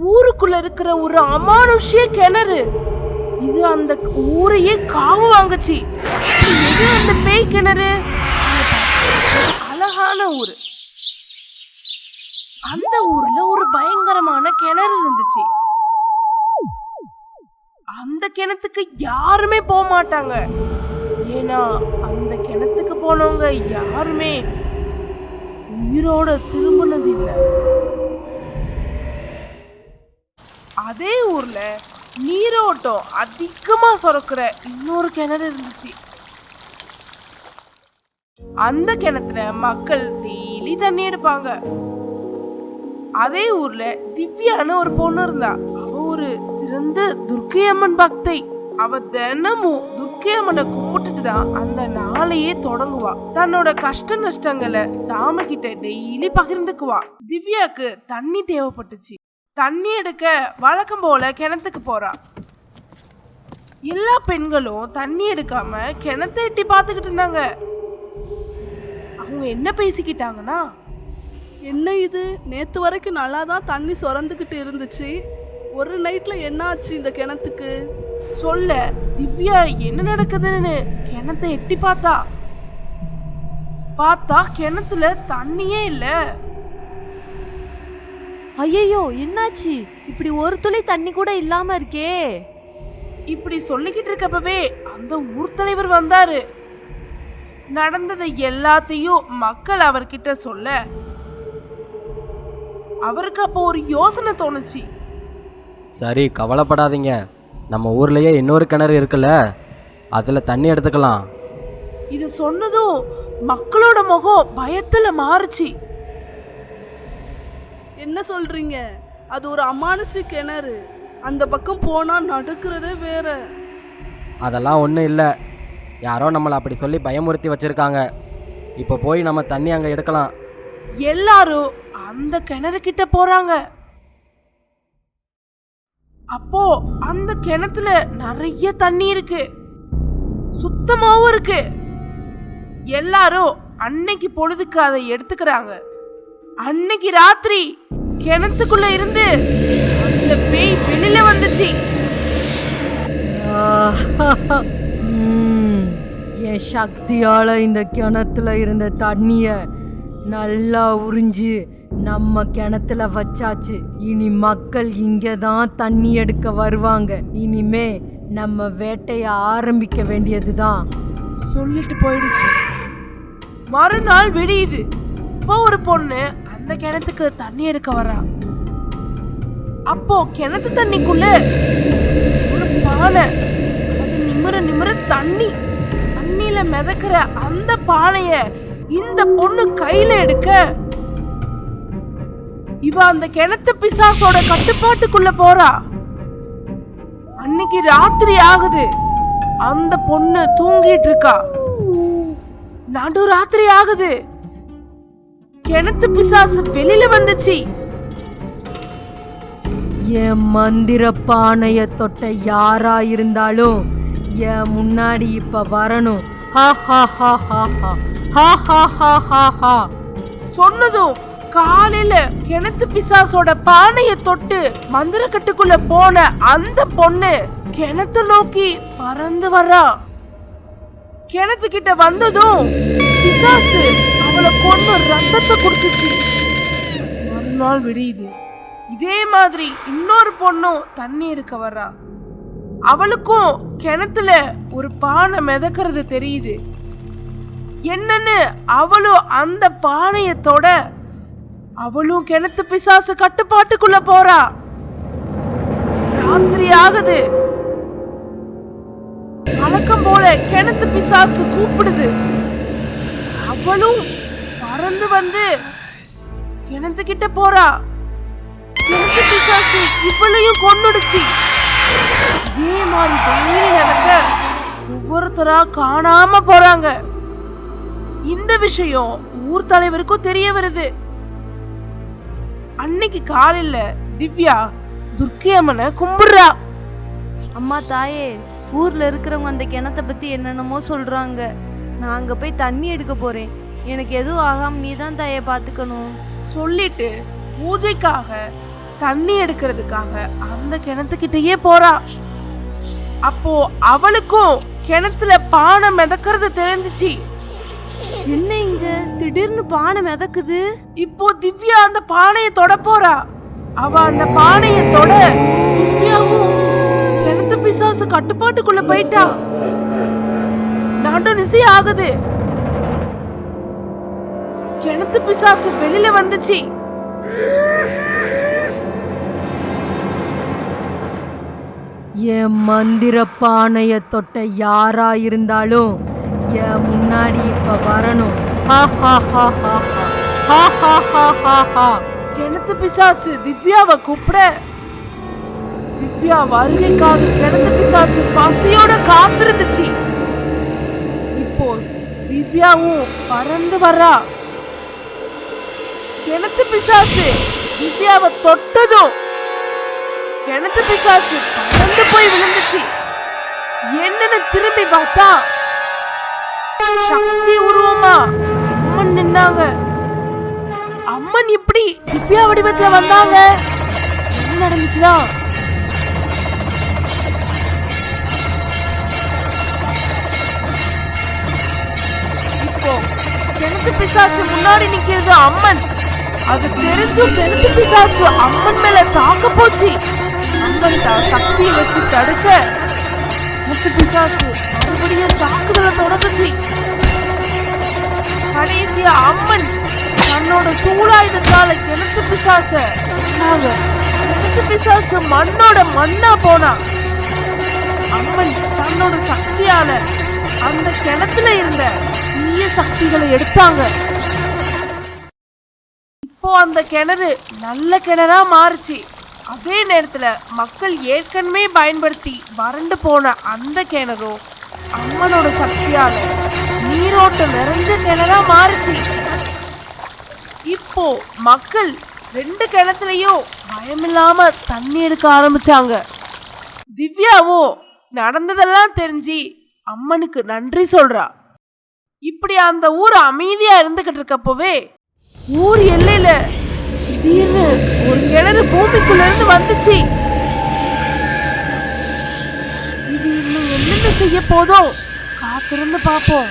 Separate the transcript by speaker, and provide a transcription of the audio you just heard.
Speaker 1: ஊருக்குள்ள இருக்கிற ஒரு அமானுஷ்ய கிணறு. இது அந்த ஊரையே காவு வாங்குச்சு. இது அந்த பேய் கிணறு? அழகான ஊரு. அந்த ஊர்ல ஒரு பயங்கரமான கிணறு இருந்துச்சு. அந்த கிணத்துக்கு யாருமே போக மாட்டாங்க. ஏன்னா அந்த கிணத்துக்கு போனவங்க யாருமே உயிரோட திரும்பினது இல்லை அதே ஊர்ல நீரோட்டம் அதிகமா சுரக்கிற இன்னொரு கிணறு இருந்துச்சு. அந்த கிணத்துல மக்கள் டெய்லி தண்ணி எடுப்பாங்க. அதே ஊர்ல திவ்யான்னு ஒரு பொண்ணு இருந்தா. அவ ஒரு சிறந்த துர்க்கை அம்மன் பக்தை. அவ தினமும் துர்க்கை அம்மனை கும்பிட்டுட்டு தான் அந்த நாளையே தொடங்குவா. தன்னோட கஷ்ட நஷ்டங்களை சாமி கிட்ட டெய்லி பகிர்ந்துக்குவா. திவ்யாக்கு தண்ணி தேவைப்பட்டுச்சு. தண்ணி எடுக்க வழக்கம் போல கிணத்துக்கு போறா. எல்லா பெண்களும் தண்ணி எடுக்காம கிணத்தை எட்டி பார்த்துக்கிட்டு இருந்தாங்க. அவங்க என்ன பேசிக்கிட்டாங்கன்னா
Speaker 2: என்ன இது? நேத்து வரைக்கும் நல்லா தான் தண்ணி சுரந்துக்கிட்டு இருந்துச்சு. ஒரு நைட்ல என்ன ஆச்சு இந்த கிணத்துக்கு?
Speaker 1: சொல்ல திவ்யா என்ன நடக்குதுன்னு கிணத்தை எட்டி பார்த்தா. பார்த்தா கிணத்துல தண்ணியே இல்ல.
Speaker 3: ஐயையோ என்னாச்சு? இப்படி ஒரு துளி தண்ணி கூட இல்லாம இருக்கே.
Speaker 1: இப்படி சொல்லிக்கிட்டு இருக்கப்பவே அந்த ஊர் தலைவர் வந்தாரு. நடந்ததை எல்லாத்தையும் மக்கள் அவர்கிட்ட சொல்ல அவருக்கு அப்போ ஒரு யோசனை தோணுச்சு.
Speaker 4: சரி கவலைப்படாதீங்க. நம்ம ஊர்லயே இன்னொரு கிணறு இருக்குல்ல அதில் தண்ணி எடுத்துக்கலாம்.
Speaker 1: இது சொன்னதும் மக்களோட முகம் பயத்துல மாறுச்சு.
Speaker 2: என்ன சொல்றீங்க? அது ஒரு அமானுஷ கிணறு. அந்த பக்கம் போனா நடக்கிறதே வேற.
Speaker 4: அதெல்லாம் ஒன்றும் இல்லை. யாரோ நம்மளை அப்படி சொல்லி பயமுறுத்தி வச்சுருக்காங்க. இப்போ போய் நம்ம தண்ணி அங்கே எடுக்கலாம்.
Speaker 1: எல்லாரும் அந்த கிணறு கிட்ட போறாங்க. அப்போ அந்த கிணத்துல நிறைய தண்ணி இருக்கு. சுத்தமாவும் இருக்கு. எல்லாரும் அன்னைக்கு பொழுதுக்கு அதை எடுத்துக்கிறாங்க. அன்னைக்கு ராத்திரி கிணத்துக்குள்ள இருந்து அந்த பேய் வெளியில வந்துச்சு.
Speaker 5: என் சக்தியால இந்த கிணத்துல இருந்த தண்ணிய நல்லா உறிஞ்சு நம்ம கிணத்துல வச்சாச்சு. இனி மக்கள் இங்க தான் தண்ணி எடுக்க வருவாங்க. இனிமே நம்ம வேட்டைய ஆரம்பிக்க வேண்டியதுதான்.
Speaker 1: சொல்லிட்டு போயிடுச்சு. மறுநாள் விடியுது. இப்போ ஒரு பொண்ணு அந்த கிணத்துக்கு தண்ணி எடுக்க வரா அப்போ கிணத்து தண்ணிக்குள்ள ஒரு பானை அது நிமிர நிமிர தண்ணி தண்ணியில மிதக்கிற அந்த பானைய இந்த பொண்ணு கையில எடுக்க இவ அந்த கிணத்து பிசாசோட கட்டுப்பாட்டுக்குள்ள போறா. அன்னைக்கு ராத்திரி ஆகுது. அந்த பொண்ணு தூங்கிட்டு இருக்கா. நடு ராத்திரி ஆகுது. கிணத்து பிசாசு வெளியில வந்துச்சு.
Speaker 5: என் மந்திர பானைய தொட்ட யாரா இருந்தாலும் என் முன்னாடி இப்ப வரணும்.
Speaker 1: சொன்னதும் காலையில கிணத்து பிசாசோட பானைய தொட்டு மந்திரக்கட்டுக்குள்ள போன அந்த பொண்ணு கிணத்து நோக்கி பறந்து வரா. கிணத்து கிட்ட வந்ததும் பிசாசு அவளை கொண்டு ரத்தத்தை குடிச்சிச்சு. மறுநாள் விடியுது. இதே மாதிரி இன்னொரு பொண்ணும் தண்ணி எடுக்க வர்றா. அவளுக்கும் கிணத்துல ஒரு பானை மிதக்கிறது தெரியுது. என்னன்னு அவளும் அந்த பானையத்தோட அவளும் கிணத்து பிசாசு கட்டுப்பாட்டுக்குள்ள போறா. ராத்திரி ஆகுது. வழக்கம் போல கிணத்து பிசாசு கூப்பிடுது. அவளும் பறந்து வந்து கிணத்துக்கிட்ட போறா. கிணத்து பிசாசு இவளையும் கொன்னுடுச்சு. இதே மாதிரி டெய்லி நடக்க ஒவ்வொருத்தரா காணாம போறாங்க. இந்த விஷயம் ஊர் தலைவருக்கும் தெரிய வருது. அன்னைக்கு காலையில திவ்யா துர்க்கி அம்மனை கும்பிடுறா.
Speaker 3: அம்மா தாயே ஊர்ல இருக்கிறவங்க அந்த கிணத்தை பத்தி என்னென்னமோ சொல்றாங்க. நான் அங்க போய் தண்ணி எடுக்க போறேன். எனக்கு எதுவும் ஆகாம நீ தான் தாயை பாத்துக்கணும்
Speaker 1: சொல்லிட்டு பூஜைக்காக தண்ணி எடுக்கிறதுக்காக அந்த கிணத்துக்கிட்டயே போறா. அப்போ அவளுக்கும் கிணத்துல பானை மிதக்கிறது தெரிஞ்சுச்சு.
Speaker 3: என்ன இங்க? திடீர்னு பானை மிதக்குது?
Speaker 1: இப்போ திவ்யா அந்த பானையை தொட போறா. அவ அந்த பானையை தொட திவ்யாவும் கிணத்து பிசாசு கட்டுப்பாட்டுக்குள்ள போயிட்டா. நடு நிசை ஆகுது. கிணத்து பிசாசு வெளியில வந்துச்சு.
Speaker 5: என் மந்திர பானைய தொட்ட யாரா இருந்தாலும் என் முன்னாடி இப்ப வரணும். ஹா ஹா ஹா ஹா ஹா. ஹா ஹா ஹா ஹா ஹா.
Speaker 1: கிணத்து பிசாசு திவ்யாவை கூப்பிட. திவ்யா வருகைக்காக கிணத்து பிசாசு பசியோட காத்திருந்துச்சு. இப்போ திவ்யாவும் பறந்து வர்றா கிணத்து பிசாசு. திவ்யாவை தொட்டதும் கிணத்து பிசாசு பறந்து போய் விழுந்துச்சு. என்னன்னு திரும்பி பார்த்தா சக்தி உருவமா அம்மன் நின்னாங்க. அம்மன் இப்படி திவ்யா வடிவத்துல வந்தாங்க. என்ன நடந்துச்சுன்னா? இப்போ கிணத்து பிசாசு முன்னாடி நிக்கிறது அம்மன். அது தெரிஞ்சும் கிணத்து பிசாசு அம்மன் மேல தாக்க போச்சு. அம்மன் த- சக்தியை வச்சு தடுக்க முத்து பிசாசு மறுபடியும் தாக்குதலை தொடங்குச்சு. கடைசியா அம்மன் தன்னோட சூழாயுதத்தால கிணத்து பிசாச கிணத்து பிசாசு மண்ணோட மண்ணா போனா. அம்மன் தன்னோட சக்தியால அந்த கிணத்துல இருந்த தீய சக்திகளை எடுத்தாங்க. இப்போ அந்த கிணறு நல்ல கிணறா மாறுச்சு. அதே நேரத்துல மக்கள் ஏற்கனவே பயன்படுத்தி வறண்டு போன அந்த கிணறும் அம்மனோட சக்தியால நீரோட்டம் நிறைஞ்ச கிணறா மாறுச்சு. இப்போ மக்கள் ரெண்டு கிணத்துலயும் பயமில்லாம தண்ணி எடுக்க ஆரம்பிச்சாங்க. திவ்யாவோ நடந்ததெல்லாம் தெரிஞ்சு அம்மனுக்கு நன்றி சொல்றா. இப்படி அந்த ஊர் அமைதியா இருந்துகிட்டு இருக்கப்பவே ஊர் எல்லையில திடீர்னு ஒரு கிணறு பூமிக்குள்ள இருந்து வந்துச்சு. இது இன்னும் என்னென்ன செய்ய போதோ காத்திருந்து பார்ப்போம்.